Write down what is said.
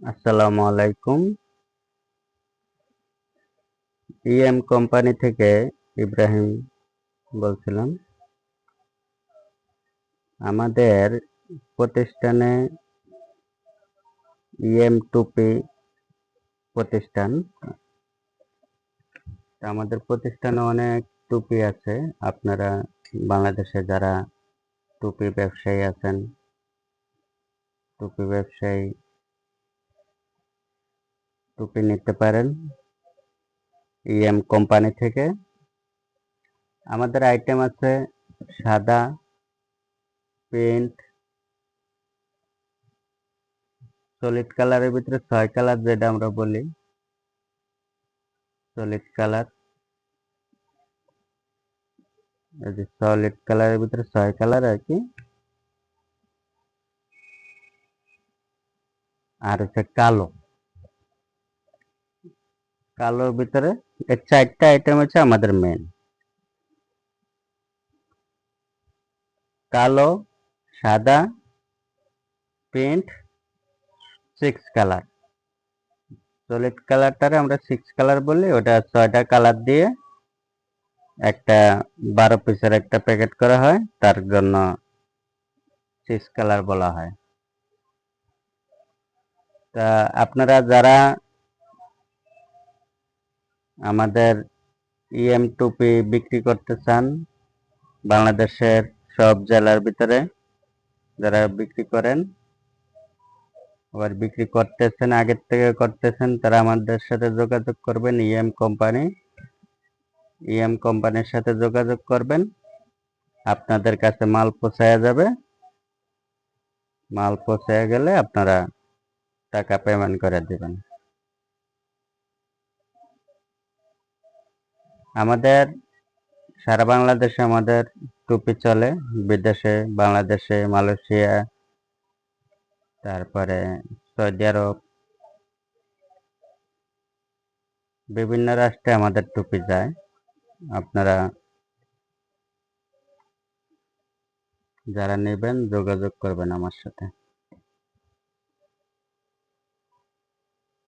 আসসালামু আলাইকুম। EM company থেকে ইব্রাহিম বলছিলাম। আমাদের প্রতিষ্ঠানে ইএম টুপি প্রতিষ্ঠান। আমাদের প্রতিষ্ঠানে অনেক টুপি আছে। আপনারা বাংলাদেশে যারা টুপি ব্যবসায়ী আছেন টুপি ব্যবসায়ী টুপি নিতে পারেন ইএম কোম্পানি থেকে। আমাদের আইটেম আছে সাদা পেন্ট সলিড কালারের ভিতরে ছয় কালার যেটা আমরা বলি সলিড কালার সলিড কালারের ভিতরে ছয় কালার আর কি। আর হচ্ছে কালো। কালোর ভিতরে এই চারটা আইটেম হচ্ছে আমাদের মেন কালো, সাদা পেন্ট সিক্স কালার সলিড কালারটারে আমরা সিক্স কালার বলি, ওটা ছয়টা কালার দিয়ে একটা বারো পিসের একটা প্যাকেট করা হয়, তার জন্য সিক্স কালার বলা হয়। তা আপনারা যারা আমাদের ইএম টুপি বিক্রি করতে চান বাংলাদেশের সব জেলার ভিতরে যারা বিক্রি করেন, আবার বিক্রি করতেছেন, আগের থেকে করতেছেন, তারা আমাদের সাথে যোগাযোগ করবেন ইএম কোম্পানি ইএম কোম্পানির সাথে যোগাযোগ করবেন। আপনাদের কাছে মাল পৌঁছায়া যাবে। মাল পৌঁছায় গেলে আপনারা টাকা পেমেন্ট করে দিবেন। আমাদের সারা বাংলাদেশে আমাদের টুপি চলে, বিদেশে, বাংলাদেশে, মালয়েশিয়া, তারপরে সৌদি আরব, বিভিন্ন রাষ্ট্রে আমাদের টুপি যায়। আপনারা যারা নেবেন যোগাযোগ করবেন আমার সাথে।